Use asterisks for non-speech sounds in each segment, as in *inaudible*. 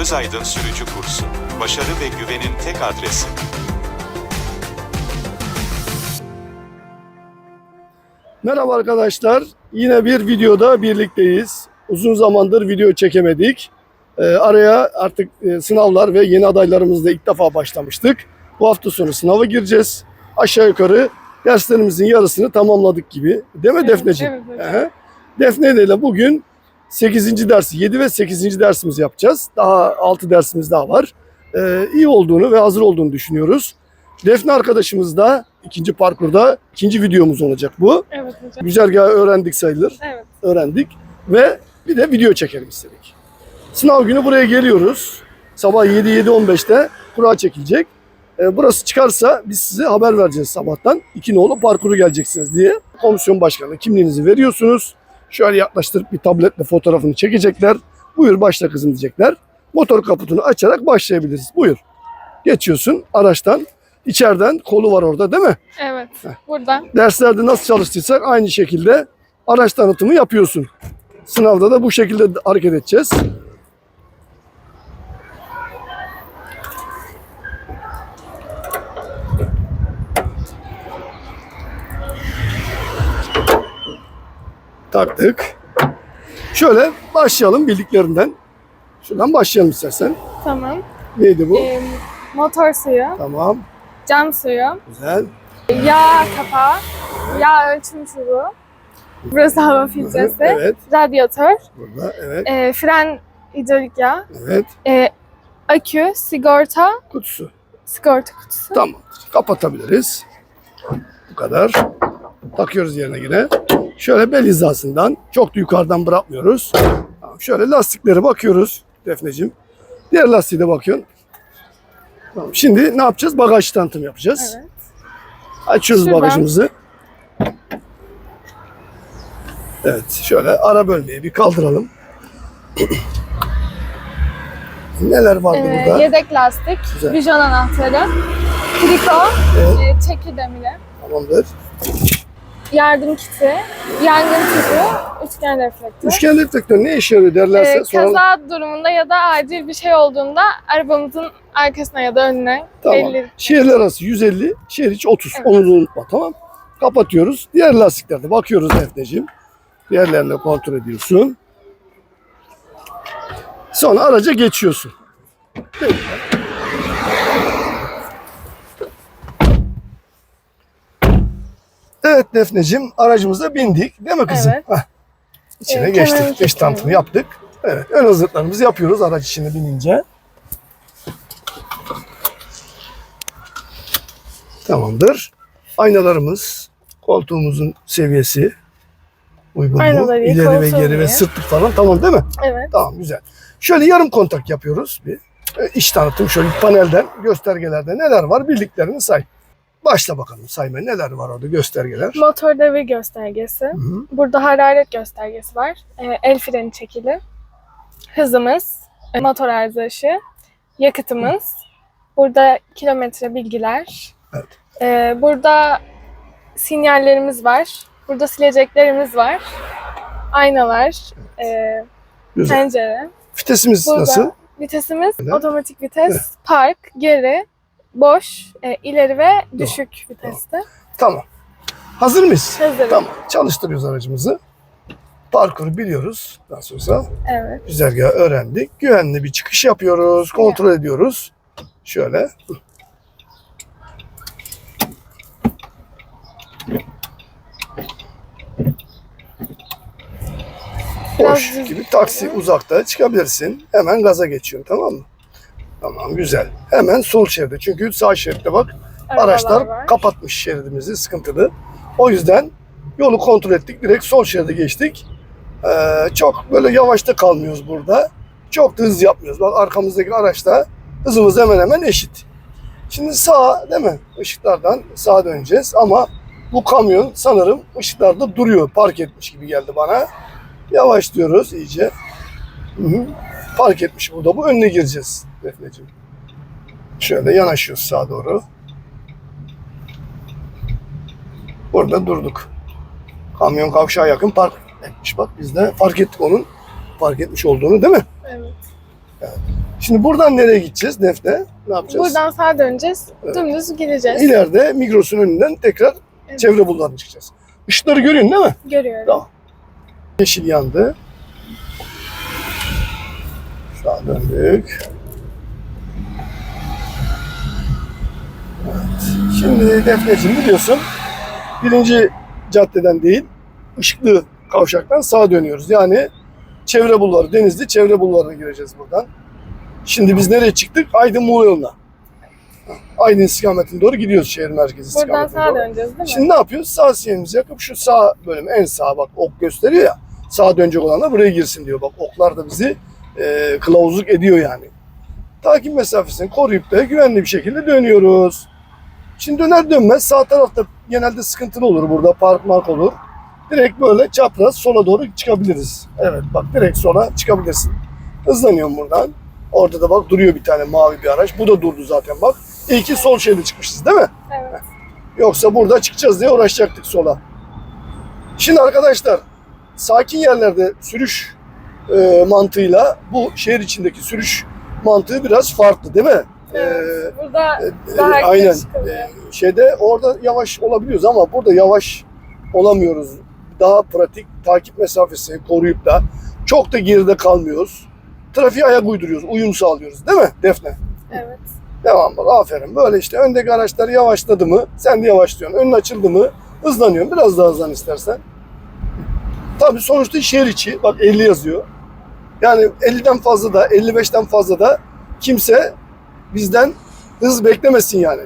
Özaydın Sürücü Kursu. Başarı ve güvenin tek adresi. Merhaba arkadaşlar. Yine bir videoda birlikteyiz. Uzun zamandır video çekemedik. Ee, araya artık e, sınavlar ve yeni adaylarımızla ilk defa başlamıştık. Bu hafta sonu sınava gireceğiz. Aşağı yukarı derslerimizin yarısını tamamladık gibi. Değil mi Evet, Defneciğim? evet. Ehe. Defne ile bugün 8. dersi, 7 ve 8. dersimizi yapacağız. Daha 6 dersimiz daha var. Ee, iyi olduğunu ve hazır olduğunu düşünüyoruz. Defne arkadaşımız da ikinci parkurda ikinci videomuz olacak bu. Evet hocam. Güzergahı öğrendik sayılır. Evet. Öğrendik ve bir de video çekelim istedik. Sınav günü buraya geliyoruz. Sabah 7-7.15'te kura çekilecek. Ee, burası çıkarsa biz size haber vereceğiz sabahtan. İki nolu parkuru geleceksiniz diye. Komisyon başkanı kimliğinizi veriyorsunuz. Şöyle yaklaştırıp bir tabletle fotoğrafını çekecekler. Buyur başla kızım diyecekler. Motor kaputunu açarak başlayabiliriz. Buyur. Geçiyorsun araçtan. İçeriden kolu var orada değil mi? Evet. Burada. derslerde nasıl çalıştıysak aynı şekilde araç tanıtımı yapıyorsun. Sınavda da bu şekilde hareket edeceğiz. Taktık. Şöyle başlayalım bildiklerinden. Şuradan başlayalım istersen. Tamam. Neydi bu? Ee, motor suyu, Tamam. cam suyu, Güzel. yağ kapağı, yağ ölçüm çubuğu. Burası hava filtresi. Evet. Radyatör, Burada. Evet. e, fren hidrolik yağ, Evet. e, akü, sigorta, Kutusu. sigorta kutusu. Tamam. Kapatabiliriz. Bu kadar. Takıyoruz yerine yine. Şöyle bel hizasından çok da yukarıdan bırakmıyoruz. Tamam, Şöyle lastikleri bakıyoruz Defneciğim. Diğer lastiğe de bakıyorsun. Tamam. Şimdi ne yapacağız? Bagaj tanıtım yapacağız. Evet. Açıyoruz Şuradan. bagajımızı. Evet. Şöyle ara bölmeyi bir kaldıralım. *clears throat* Neler vardı Ee, burada? yedek lastik, Güzel. vijon anahtarı, triko, Evet. e, çeki demiri, Tamamdır. Yardım kiti, yangın tüpü, üçgen reflektör. Üçgen reflektör ne işe yarıyor derlerse Ee, soralım. kaza durumunda ya da acil bir şey olduğunda arabamızın arkasına ya da önüne Tamam. belli. Şehirler arası 150, şehir içi 30. Evet. Onu da unutma tamam. Kapatıyoruz. Diğer lastiklerde bakıyoruz Defneciğim. Diğerlerini kontrol ediyorsun. Sonra araca geçiyorsun. Peki. Evet Defneciğim aracımıza bindik değil mi kızım? Evet. İçine Evet, geçtik. tanıtımı takıyorum. yaptık. Evet ön hazırlıklarımızı yapıyoruz araç içine binince. Tamamdır. Aynalarımız, koltuğumuzun seviyesi uygun mu? İleri ve geri ve sırtlık falan tamam değil mi? Evet. Tamam güzel. Şöyle yarım kontak yapıyoruz bir. E, iş tanıtım şöyle panelden, göstergelerde neler var bildiklerini say. Başla bakalım saymaya neler var orada göstergeler. Motor devir göstergesi. Hı hı. Burada hararet göstergesi var. Ee, el freni çekili. Hızımız, e, motor arızası, yakıtımız. Burada kilometre bilgiler. Evet. Ee, burada sinyallerimiz var. Burada sileceklerimiz var. Aynalar, e, Güzel. pencere. Vitesimiz Burada nasıl? vitesimiz Öyle. otomatik vites, park, geri, boş, e, ileri ve düşük viteste. Tamam. Hazır mıyız? Hazırım. Tamam. Çalıştırıyoruz aracımızı. Parkuru biliyoruz. Nasıl olsa Evet. güzergahı öğrendik. Güvenli bir çıkış yapıyoruz. Kontrol ediyoruz. Şöyle. Biraz Boş düz gibi taksi uzakta çıkabilirsin. Hemen gaza geçiyorsun tamam mı? Tamam güzel. Hemen sol şeride. Çünkü sağ şeritte bak araçlar var. kapatmış şeridimizi sıkıntılı. O yüzden yolu kontrol ettik. Direkt sol şeride geçtik. Ee, çok böyle yavaşta kalmıyoruz burada. Çok da hız yapmıyoruz. Bak arkamızdaki araçta hızımız hemen hemen eşit. Şimdi sağa değil mi? Işıklardan sağa döneceğiz ama bu kamyon sanırım ışıklarda duruyor. Park etmiş gibi geldi bana. Yavaş diyoruz iyice. Hı hı. Park etmiş burada. Bu önüne gireceğiz Defneciğim. Şöyle yanaşıyoruz sağa doğru. Burada durduk. Kamyon kavşağa yakın park etmiş bak. Biz de fark ettik onun park etmiş olduğunu değil mi? Evet. Şimdi buradan nereye gideceğiz Defne? Ne yapacağız? Buradan sağa döneceğiz. Evet. Dümdüz gideceğiz. İleride Migros'un önünden tekrar Evet. çevre bulvarına çıkacağız. Işıkları görüyorsun değil mi? Görüyorum. Tamam. Yeşil yandı. Sağa döndük. Evet. Şimdi Defneciğim biliyorsun birinci caddeden değil ışıklı kavşaktan sağa dönüyoruz. Yani çevre bulvarı, Denizli çevre bulvarına gireceğiz buradan. Şimdi biz nereye çıktık? Aydın Muğla yoluna. Aydın istikametine doğru gidiyoruz şehir merkezi Buradan istikametine sağa doğru. döneceğiz değil mi? Şimdi ne yapıyoruz? Sağ sinyalimizi yakıp şu sağ bölüm en sağ bak ok gösteriyor ya. Sağa dönecek olan da buraya girsin diyor. Bak oklar da bizi e, kılavuzluk ediyor yani. Takip mesafesini koruyup da güvenli bir şekilde dönüyoruz. Şimdi döner dönmez sağ tarafta genelde sıkıntılı olur burada park mark olur. Direkt böyle çapraz sola doğru çıkabiliriz. Evet bak direkt sola çıkabilirsin. Hızlanıyorum buradan. Orada da bak duruyor bir tane mavi bir araç. Bu da durdu zaten bak. İyi ki sol şeride çıkmışız değil mi? Evet. Yoksa burada çıkacağız diye uğraşacaktık sola. Şimdi arkadaşlar sakin yerlerde sürüş e, mantığıyla bu şehir içindeki sürüş mantığı biraz farklı değil mi? Evet. Burada E, e, daha erken aynen. E, şeyde orada yavaş olabiliyoruz ama burada yavaş olamıyoruz. Daha pratik takip mesafesini koruyup da çok da geride kalmıyoruz. Trafiğe ayak uyduruyoruz, uyum sağlıyoruz değil mi Defne? Evet. Devam bak aferin. Böyle işte öndeki araçlar yavaşladı mı sen de yavaşlıyorsun. Önün açıldı mı hızlanıyorsun. Biraz daha hızlan istersen. Tabii sonuçta şehir içi. Bak 50 yazıyor. Yani 50'den fazla da 55'ten fazla da kimse bizden hız beklemesin yani.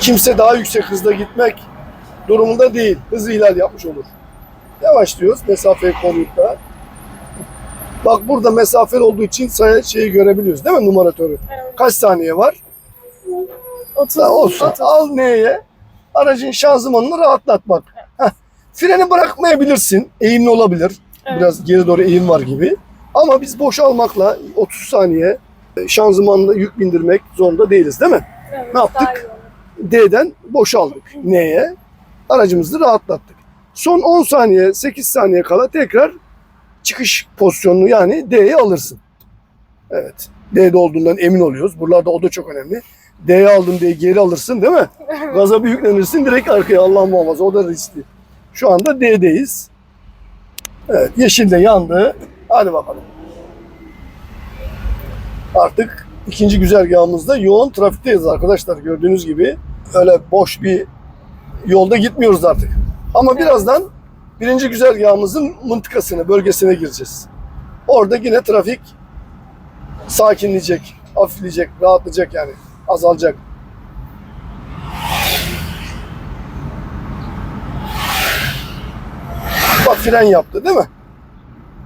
Kimse daha yüksek hızda gitmek durumunda değil. Hız ihlal yapmış olur. Yavaşlıyoruz mesafeyi koruyup da. Bak burada mesafeli olduğu için şeyi görebiliyoruz değil mi numaratörü? Kaç saniye var? 30. Ya olsun. 30. Al neye? Aracın şanzımanını rahatlat bak. Heh. Freni bırakmayabilirsin. Eğimli olabilir. Evet. Biraz geri doğru eğim var gibi. Ama biz boşalmakla 30 saniye e, şanzımanla yük bindirmek zorunda değiliz değil mi? Evet, ne yaptık? D'den boşaldık. Neye? Aracımızı rahatlattık. Son 10 saniye, 8 saniye kala tekrar çıkış pozisyonunu yani D'ye alırsın. Evet. D'de olduğundan emin oluyoruz. Buralarda o da çok önemli. D'ye aldım diye geri alırsın değil mi? Gaza bir yüklenirsin direkt arkaya Allah muhafaza o da riskli. Şu anda D'deyiz. Evet yeşil de yandı. Hadi bakalım. Artık ikinci güzergahımızda yoğun trafikteyiz arkadaşlar gördüğünüz gibi. Öyle boş bir yolda gitmiyoruz artık. Ama Evet. birazdan birinci güzergahımızın mıntıkasına, bölgesine gireceğiz. Orada yine trafik sakinleyecek, hafifleyecek, rahatlayacak yani. Azalacak. Bak fren yaptı değil mi?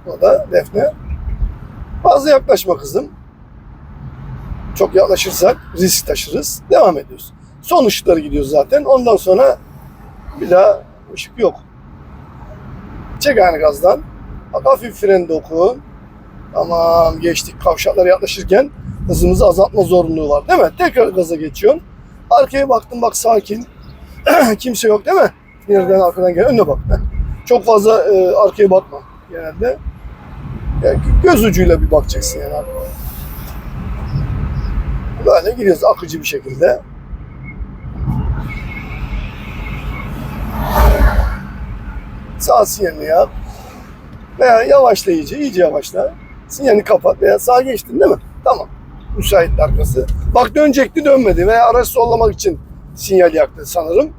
O da Defne. Fazla yaklaşma kızım. Çok yaklaşırsak risk taşırız. Devam ediyoruz. Son ışıkları gidiyoruz zaten. Ondan sonra bir daha ışık yok. Çek aynı gazdan. Bak hafif fren dokun. Tamam geçtik. Kavşaklara yaklaşırken hızımızı azaltma zorunluluğu var değil mi? Tekrar gaza geçiyorsun. Arkaya baktım bak sakin. *clears throat* Kimse yok değil mi? Nereden arkadan gelen önüne bak. Çok fazla e, arkaya bakma genelde. Yani göz ucuyla bir bakacaksın yani. Böyle gidiyoruz akıcı bir şekilde. Sağ sinyalini yap. Veya yavaşla iyice, iyice yavaşla. Sinyalini kapat veya sağa geçtin değil mi? Tamam. Müsait arkası. Bak dönecekti dönmedi veya araç sollamak için sinyal yaktı sanırım.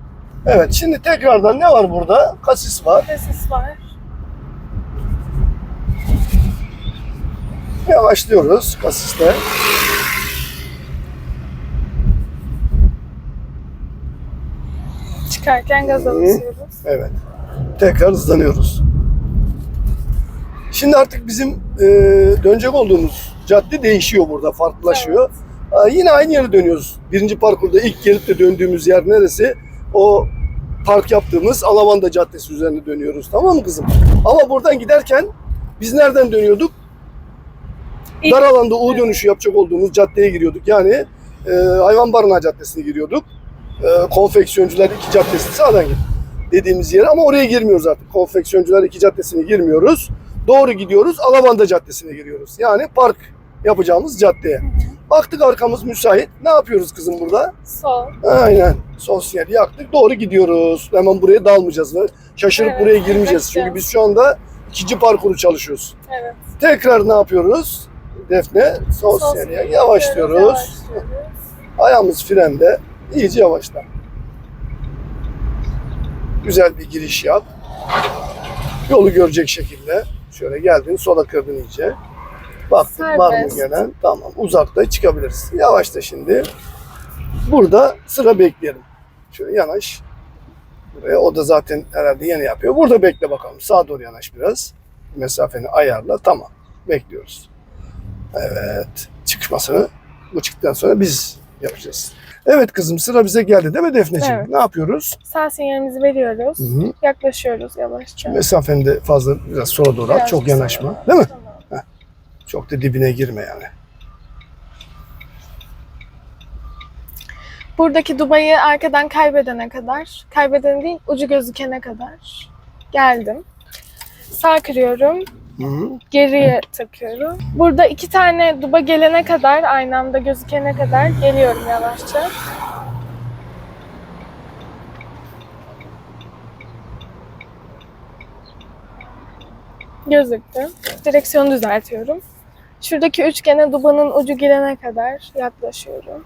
Evet şimdi tekrardan ne var burada? Kasis var. Kasis var. Yavaşlıyoruz kasiste. Çıkarken gaza Hı. basıyoruz. Evet. Tekrar hızlanıyoruz. Şimdi artık bizim e, dönecek olduğumuz cadde değişiyor burada, farklılaşıyor. Aa, yine aynı yere dönüyoruz. Birinci parkurda ilk gelip de döndüğümüz yer neresi? O park yaptığımız Alavanda Caddesi üzerinde dönüyoruz. Tamam mı kızım? Ama buradan giderken biz nereden dönüyorduk? Dar alanda U dönüşü yapacak olduğumuz caddeye giriyorduk. Yani e, Hayvan Barınağı Caddesi'ne giriyorduk. E, Konfeksiyoncular 2 Caddesi sağdan git dediğimiz yere ama oraya girmiyoruz artık. Konfeksiyoncular 2 Caddesi'ne girmiyoruz. Doğru gidiyoruz. Alavanda Caddesi'ne giriyoruz. Yani park yapacağımız caddeye. Baktık arkamız müsait. Ne yapıyoruz kızım burada? Sol. Aynen. Sosyal yaktık. Doğru gidiyoruz. Hemen buraya dalmayacağız. ve Şaşırıp Evet, buraya girmeyeceğiz. Çünkü biz şu anda ikinci parkuru çalışıyoruz. Evet. Tekrar ne yapıyoruz? Defne sosyal Sol. yavaşlıyoruz. Yavaşlıyoruz. Ayağımız frende. İyice yavaşla. Güzel bir giriş yap. Yolu görecek şekilde. Şöyle geldin, sola kırdın iyice. Baktık var mı Serbest. gelen? Tamam. Uzakta çıkabiliriz. Yavaşla şimdi. Burada sıra bekleyelim. Şöyle yanaş. Buraya. O da zaten herhalde yeni yapıyor. Burada bekle bakalım. Sağa doğru yanaş biraz. Mesafeni ayarla. Tamam. Bekliyoruz. Evet. Çıkmasını bu çıktıktan sonra biz yapacağız. Evet kızım sıra bize geldi değil mi Defneciğim? Evet. Ne yapıyoruz? Sağ sinyalimizi veriyoruz. Hı hı. Yaklaşıyoruz yavaşça. Mesafeni de fazla biraz sola doğru at. Birazcık Çok yanaşma. sola. Değil mi? Tamam. Çok da dibine girme yani. Buradaki Dubai'yi arkadan kaybedene kadar, kaybeden değil ucu gözükene kadar geldim. Sağ kırıyorum, Hı hı. geriye takıyorum. Burada iki tane duba gelene kadar, aynı anda gözükene kadar geliyorum yavaşça. Gözüktü. Direksiyonu düzeltiyorum. Şuradaki üçgene dubanın ucu girene kadar yaklaşıyorum.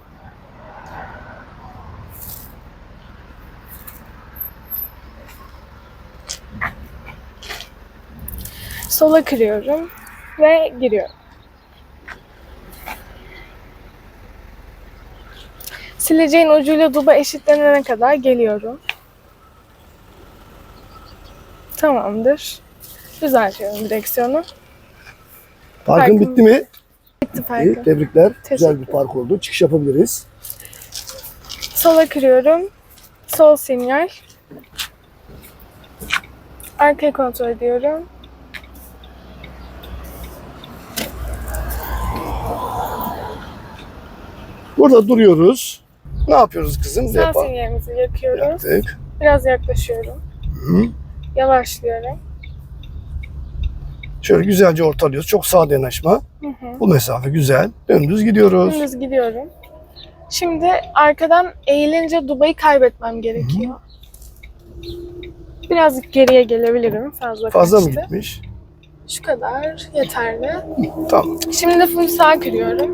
Sola kırıyorum ve giriyorum. Sileceğin ucuyla duba eşitlenene kadar geliyorum. Tamamdır. Düzeltiyorum direksiyonu. Parkın Parkım- bitti mi? Bitti İyi, farkı. tebrikler. Güzel bir park oldu. Çıkış yapabiliriz. Sola kırıyorum. Sol sinyal. Arkayı kontrol ediyorum. Burada duruyoruz. Ne yapıyoruz kızım? Sağ sinyalimizi yakıyoruz. Yaptık. Biraz yaklaşıyorum. Hı. Yavaşlıyorum. Şöyle güzelce ortalıyoruz. Çok sağ yanaşma. Hı hı. Bu mesafe güzel. Dümdüz gidiyoruz. Dümdüz gidiyorum. Şimdi arkadan eğilince dubayı kaybetmem gerekiyor. Biraz geriye gelebilirim. Fazla, Fazla mı kaçtı. gitmiş? Şu kadar yeterli. Tamam. Şimdi full sağ kırıyorum.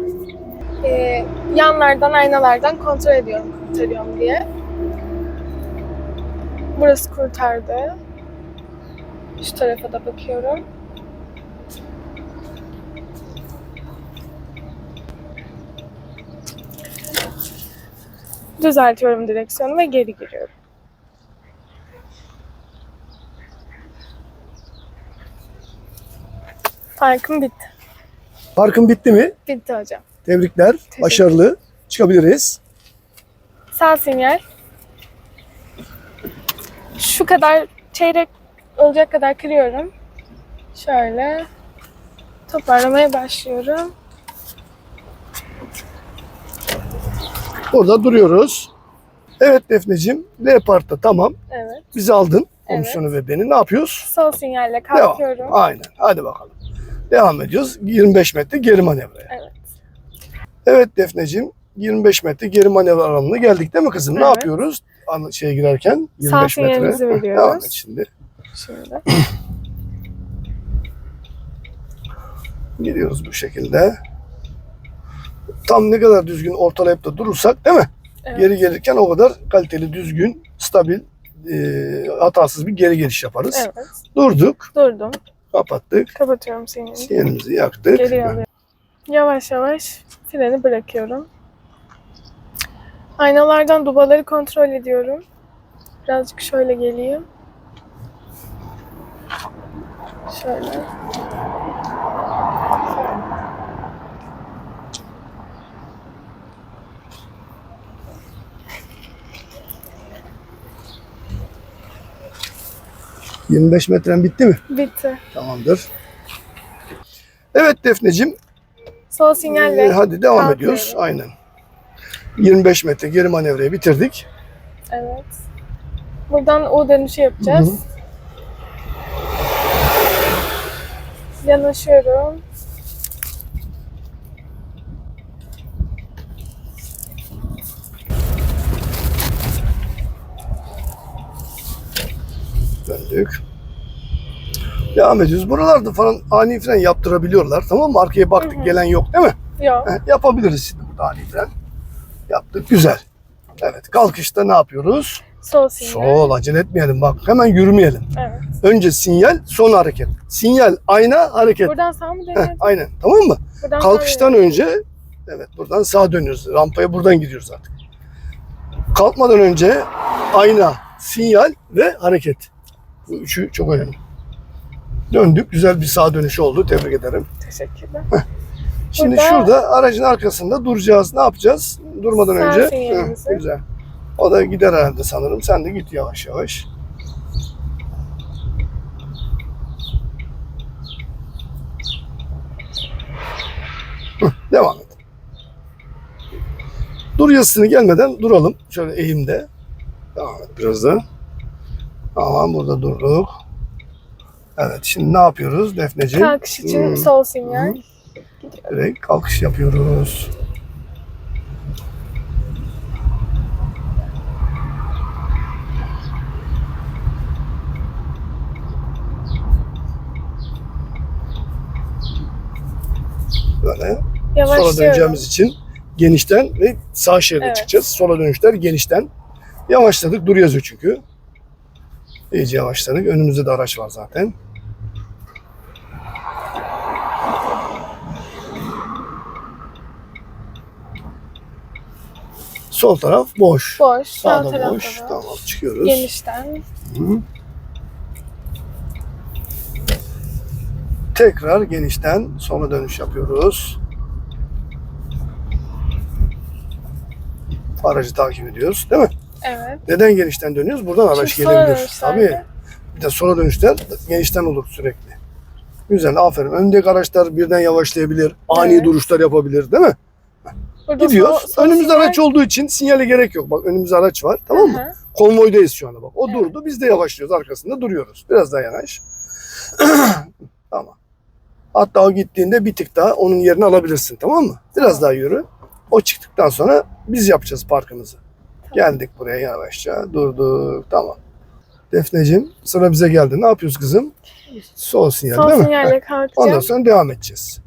Ee, yanlardan, aynalardan kontrol ediyorum kurtarıyorum diye. Burası kurtardı. Şu tarafa da bakıyorum. Düzeltiyorum direksiyonu ve geri giriyorum. Parkım bitti. Parkın bitti mi? Bitti hocam. Tebrikler. Başarılı. Çıkabiliriz. Sağ sinyal. Şu kadar çeyrek olacak kadar kırıyorum. Şöyle toparlamaya başlıyorum. Orada duruyoruz. Evet Defneciğim. L parkta tamam. Evet. Bizi aldın. Evet. Komisyonu ve beni. Ne yapıyoruz? Sol sinyalle Devam. kalkıyorum. Aynen. Hadi bakalım. Devam ediyoruz. 25 metre geri manevraya. Evet. Evet Defneciğim. 25 metre geri manevra alanına geldik değil mi kızım? Ne Evet. yapıyoruz? An- şeye girerken 25 Sağ metre. veriyoruz. Devam et şimdi. Şimdi. *clears throat* Gidiyoruz bu şekilde. Tam ne kadar düzgün ortalayıp da durursak değil mi? Evet. Geri gelirken o kadar kaliteli, düzgün, stabil, e, hatasız bir geri geliş yaparız. Evet. Durduk, Durdum. kapattık, Kapatıyorum sinyali. sinyalimizi yaktık. Geri alıyorum. Yavaş yavaş freni bırakıyorum. Aynalardan dubaları kontrol ediyorum. Birazcık şöyle geleyim. Şöyle. Hı. 25 metren bitti mi? Bitti. Tamamdır. Evet Defneciğim, Sol sinyalle e, hadi devam kalkıyorum. ediyoruz. Aynen. 25 metre geri manevrayı bitirdik. Evet. Buradan U dönüşü yapacağız. Hı Yanaşıyorum. Döndük. Devam ediyoruz. Buralarda falan ani fren yaptırabiliyorlar. Tamam mı? Arkaya baktık Hı hı. gelen yok değil mi? Yok. Heh, yapabiliriz şimdi burada ani fren. Yaptık. Güzel. Evet. Kalkışta ne yapıyoruz? Sol sinyal. Sol. Acele etmeyelim. Bak hemen yürümeyelim. Evet. Önce sinyal, sonra hareket. Sinyal, ayna, hareket. Buradan sağ mı Heh, dönüyoruz? aynen. Tamam mı? Buradan Kalkıştan dönüyoruz. önce evet buradan sağa dönüyoruz. Rampaya buradan gidiyoruz artık. Kalkmadan önce ayna, sinyal ve hareket. Bu üçü çok önemli. Döndük. Güzel bir sağ dönüş oldu. Tebrik ederim. Teşekkürler. Şimdi Burada- şurada aracın arkasında duracağız. Ne yapacağız? Durmadan Sağ önce. sinyalimizi. Hı, güzel. O da gider herhalde sanırım. Sen de git yavaş yavaş. Hı, devam et. Dur yazısını gelmeden duralım. Şöyle eğimde. Devam et biraz da. Tamam burada durduk. Evet şimdi ne yapıyoruz Defneciğim? Kalkış için Hı. sol sinyal. Direkt kalkış yapıyoruz. Böyle sola döneceğimiz için genişten ve sağ şeride Evet. çıkacağız. Sola dönüşler genişten. Yavaşladık. Dur yazıyor çünkü. İyice yavaşladık. Önümüzde de araç var zaten. Sol taraf boş. Boş. Sağ Sağda tarafta boş. da. Tamam çıkıyoruz. Genişten. Hı. Tekrar genişten sola dönüş yapıyoruz. Aracı takip ediyoruz değil mi? Evet. Neden genişten dönüyoruz? Buradan araç Çünkü gelebilir. Tabii. Bir de sola dönüşler genişten olur sürekli. Güzel aferin. Öndeki araçlar birden yavaşlayabilir. Ani Evet. duruşlar yapabilir değil mi? Burada Gidiyoruz. sol- sol Önümüzde sinyal- araç olduğu için sinyale gerek yok. Bak önümüzde araç var tamam mı? Hı hı. Konvoydayız şu anda bak. O Evet. durdu. Biz de yavaşlıyoruz. Arkasında duruyoruz. Biraz daha yanaş. *clears throat* tamam. Hatta o gittiğinde bir tık daha onun yerini alabilirsin. Tamam mı? Biraz daha yürü. O çıktıktan sonra biz yapacağız parkımızı. Geldik buraya yavaşça. Durduk. Tamam. Defneciğim sıra bize geldi. Ne yapıyoruz kızım? Sol sinyal Sol değil mi? sinyalle kalkacağım. Ondan sonra devam edeceğiz.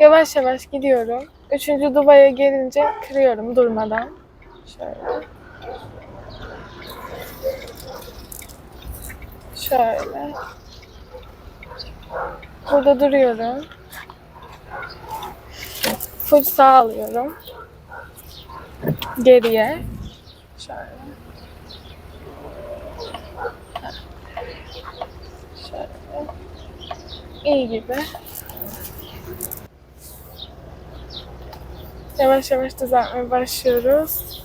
Yavaş yavaş gidiyorum. Üçüncü dubaya gelince kırıyorum durmadan. Şöyle. Şöyle. Burada duruyorum. Full sağ alıyorum. Geriye. Şöyle. Şöyle. İyi gibi. Yavaş yavaş düzeltmeye başlıyoruz.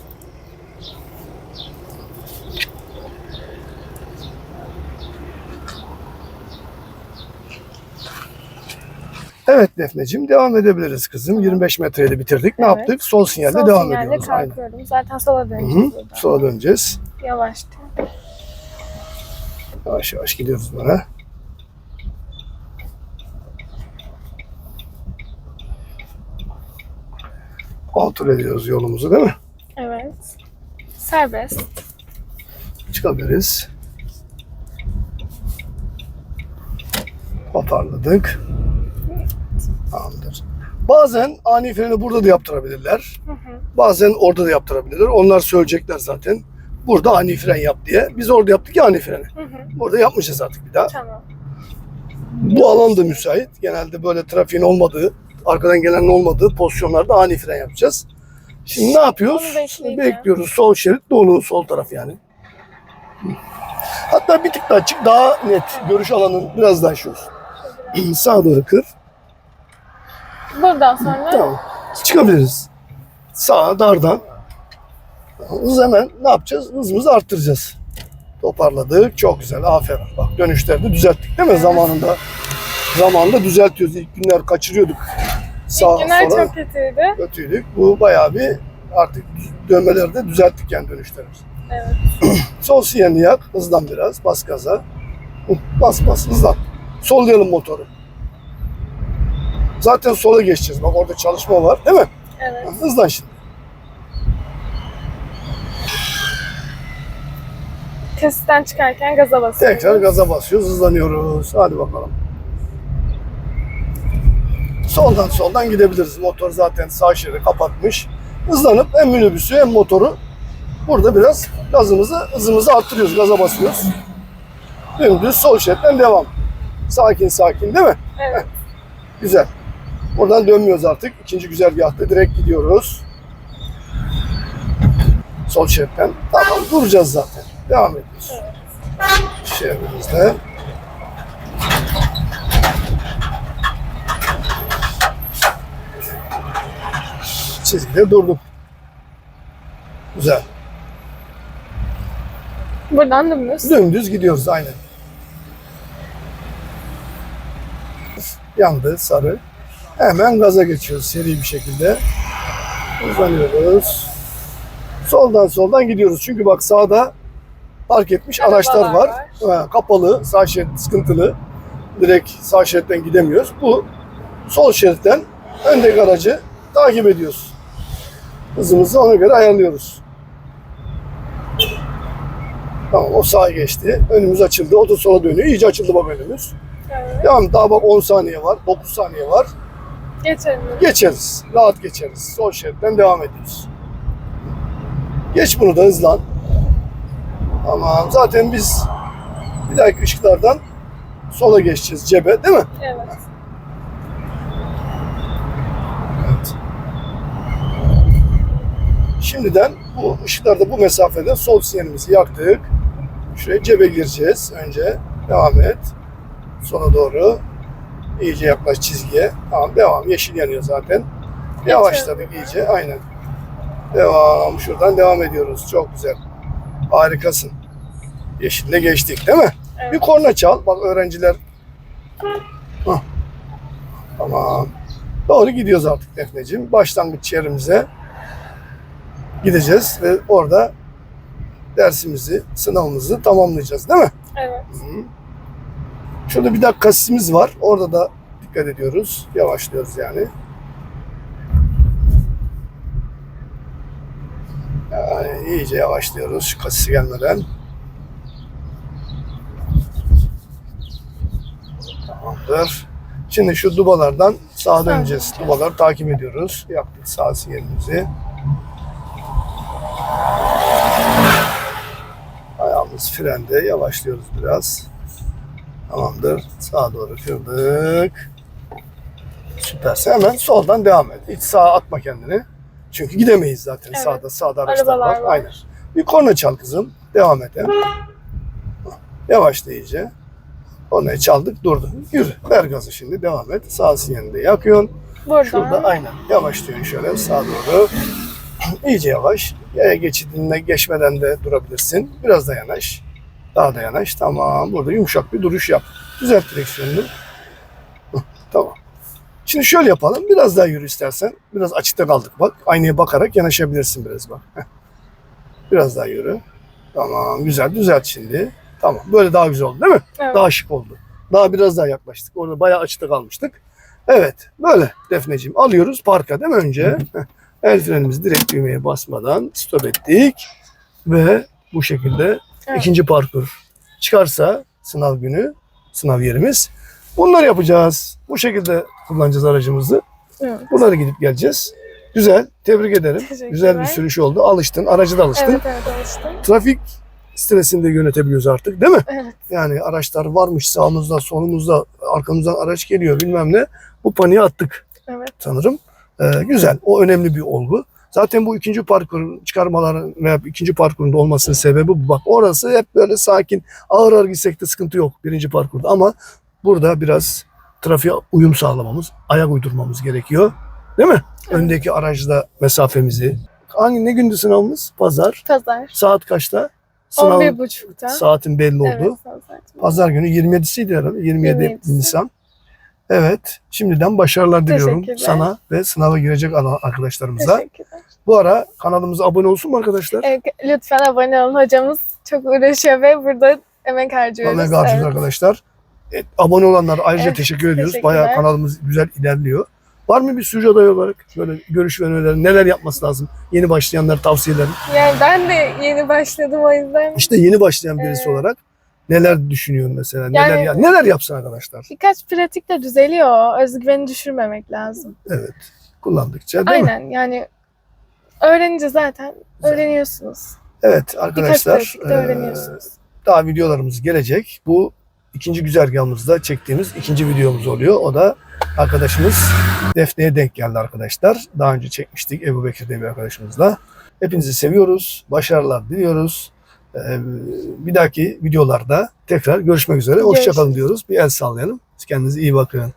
Evet Defneciğim devam edebiliriz kızım. 25 metreyi de bitirdik. Ne Evet. yaptık? Sol sinyalde Sol devam sinyalle ediyoruz. Aynen. kalkıyorum. Zaten sola Hı hı. döneceğiz burada. Sola döneceğiz. Yavaşça. Yavaş yavaş gidiyoruz böyle. Kontrol ediyoruz yolumuzu değil mi? Evet. Serbest. Çıkabiliriz. Toparladık. Tamamdır. Bazen ani freni burada da yaptırabilirler. Hı hı. Bazen orada da yaptırabilirler. Onlar söyleyecekler zaten. Burada ani fren yap diye. Biz orada yaptık ya ani freni. Hı hı. Burada yapmayacağız artık bir daha. Tamam. Bu alan da müsait. Genelde böyle trafiğin olmadığı, arkadan gelenin olmadığı pozisyonlarda ani fren yapacağız. Şimdi ne yapıyoruz? Bekliyoruz. Sol şerit dolu, sol taraf yani. Hatta bir tık daha çık, daha net görüş alanın biraz daha şu. Sağa doğru kır. Buradan sonra Tamam. Çıkabiliriz. Sağa, dardan. Hız hemen ne yapacağız? Hızımızı arttıracağız. Toparladık. Çok güzel. Aferin. Bak dönüşlerde düzelttik değil mi? Zamanında zamanında düzeltiyoruz. İlk günler kaçırıyorduk. Sağa ilk günler sola çok kötüydü. kötüydük. Bu bayağı bir artık dönmelerde düzelttik yani dönüşlerimizi. Evet. *clears throat* Sol sinyalini yak. Hızlan biraz. Bas gaza. Bas bas hızlan. Sollayalım motoru. Zaten sola geçeceğiz. Bak orada çalışma var değil mi? Evet. Hızlan şimdi. Tesisten çıkarken gaza basıyoruz. Tekrar gaza basıyoruz, hızlanıyoruz. Hadi bakalım. Soldan soldan gidebiliriz. Motor zaten sağ şeridi kapatmış. Hızlanıp hem minibüsü hem motoru burada biraz gazımızı, hızımızı arttırıyoruz. Gaza basıyoruz. Dümdüz sol şeritten devam. Sakin sakin değil mi? Evet. Güzel. Buradan dönmüyoruz artık. İkinci güzergahta direkt gidiyoruz. Sol şeritten. Tamam duracağız zaten. Devam ediyoruz. Şeridimizde. Çizgide durduk. Güzel. Buradan dümdüz. Dümdüz gidiyoruz aynen. Yandı sarı. Hemen gaza geçiyoruz seri bir şekilde. Hızlanıyoruz. Soldan soldan gidiyoruz. Çünkü bak sağda park etmiş Arabalar araçlar var. Ha, kapalı, sağ şerit sıkıntılı. Direkt sağ şeritten gidemiyoruz. Bu sol şeritten öndeki aracı takip ediyoruz. Hızımızı ona göre ayarlıyoruz. Tamam o sağa geçti. Önümüz açıldı. O da sola dönüyor. İyice açıldı bak önümüz. Evet. Devam. Daha bak 10 saniye var. 9 saniye var. Geçelim. Geçeriz. Rahat geçeriz. Sol şeritten devam ediyoruz. Geç bunu da hızlan. Tamam. Zaten biz bir dahaki ışıklardan sola geçeceğiz cebe değil mi? Evet. Evet. Şimdiden bu ışıklarda bu mesafede sol sinyalimizi yaktık. Şuraya cebe gireceğiz önce. Devam et. Sola doğru. İyice yaklaş çizgiye. Tamam devam. Yeşil yanıyor zaten. Yavaşladık iyice. Aynen. Devam. Şuradan devam ediyoruz. Çok güzel. Harikasın. Yeşille geçtik değil mi? Evet. Bir korna çal. Bak öğrenciler. Hah. Tamam. Doğru gidiyoruz artık Defneciğim. Başlangıç yerimize gideceğiz ve orada dersimizi, sınavımızı tamamlayacağız değil mi? Evet. Hı. Şurada bir dakika kasimiz var. Orada da dikkat ediyoruz. Yavaşlıyoruz yani. Yani iyice yavaşlıyoruz şu kasisi gelmeden. Tamamdır. Şimdi şu dubalardan sağa döneceğiz. Dubaları takip ediyoruz. Yaptık sağ sinyalimizi. Ayağımız frende. Yavaşlıyoruz biraz. Tamamdır. Sağa doğru kırdık. Süperse hemen soldan devam et. Hiç sağa atma kendini. Çünkü gidemeyiz zaten. Evet. Sağda sağda araçlar var. Arabalar var. Aynen. Bir korna çal kızım. Devam et. Yavaş iyice. Kornayı çaldık durdu. Yürü. Ver gazı şimdi. Devam et. Sağ sinyalini de yakıyorsun. Buradan. Şurada aynen. Yavaş diyorsun şöyle sağa doğru. *clears throat* İyice yavaş. Yaya geçidinde geçmeden de durabilirsin. Biraz da yanaş. Daha da yanaş. Tamam. Burada yumuşak bir duruş yap. Düzelt direksiyonunu. *laughs* Tamam. Şimdi şöyle yapalım. Biraz daha yürü istersen. Biraz açıkta kaldık bak. Aynaya bakarak yanaşabilirsin biraz bak. Biraz daha yürü. Tamam. Güzel. Düzelt şimdi. Tamam. Böyle daha güzel oldu değil mi? Evet. Daha şık oldu. Daha biraz daha yaklaştık. Orada bayağı açıkta kalmıştık. Evet. Böyle Defneciğim. Alıyoruz parka değil mi önce? El frenimizi direkt düğmeye basmadan stop ettik. Ve bu şekilde Evet. ikinci parkur çıkarsa sınav günü, sınav yerimiz. Bunları yapacağız. Bu şekilde kullanacağız aracımızı. Evet. Bunları gidip geleceğiz. Güzel. Tebrik ederim. Güzel bir sürüş oldu. Alıştın. Aracı da alıştın. Evet evet alıştım. Trafik stresini de yönetebiliyoruz artık değil mi? Evet. Yani araçlar varmış sağımızda, solumuzda, arkamızdan araç geliyor bilmem ne. Bu paniğe attık Evet. sanırım. Ee, güzel. O önemli bir olgu. Zaten bu ikinci parkurun çıkarmaların veya ikinci parkurun da olmasının sebebi bu. Bak orası hep böyle sakin. Ağır ağır gitsek de sıkıntı yok birinci parkurda. Ama burada biraz trafiğe uyum sağlamamız, ayak uydurmamız gerekiyor. Değil mi? Öndeki aracla mesafemizi. Hangi ne gündü sınavımız? Pazar. Pazar. Saat kaçta? Sınav 11.30'da. saatin belli oldu. Evet, saatim. Pazar günü 27'siydi herhalde. 27 27'si. Nisan. Evet. Şimdiden başarılar diliyorum sana ve sınava girecek arkadaşlarımıza. Bu ara kanalımıza abone olsun mu arkadaşlar? Evet, lütfen abone olun. Hocamız çok uğraşıyor ve burada emek harcıyoruz. Kanala harcıyoruz Evet. arkadaşlar. E, abone olanlara ayrıca Evet, teşekkür ediyoruz. Bayağı kanalımız güzel ilerliyor. Var mı bir sürücü adayı olarak böyle görüş ve önerilerin neler yapması lazım? Yeni başlayanlar tavsiyelerin. Yani ben de yeni başladım o yüzden İşte yeni başlayan birisi Evet. olarak neler düşünüyorsun mesela? Neler Yani- ya- neler yapsın arkadaşlar? birkaç pratikle düzeliyor. Özgüveni düşürmemek lazım. Evet. Kullandıkça değil mi? Aynen yani öğrenince zaten öğreniyorsunuz. Evet Birkaç arkadaşlar. pratikte eee, öğreniyorsunuz. daha videolarımız gelecek. Bu ikinci güzergahımızda çektiğimiz ikinci videomuz oluyor. O da arkadaşımız Defne'ye denk geldi arkadaşlar. Daha önce çekmiştik Ebu Bekir diye bir arkadaşımızla. Hepinizi seviyoruz. Başarılar diliyoruz. Ee, bir dahaki videolarda tekrar görüşmek üzere. Hoşçakalın diyoruz. Bir el sallayalım. Kendinize iyi bakın.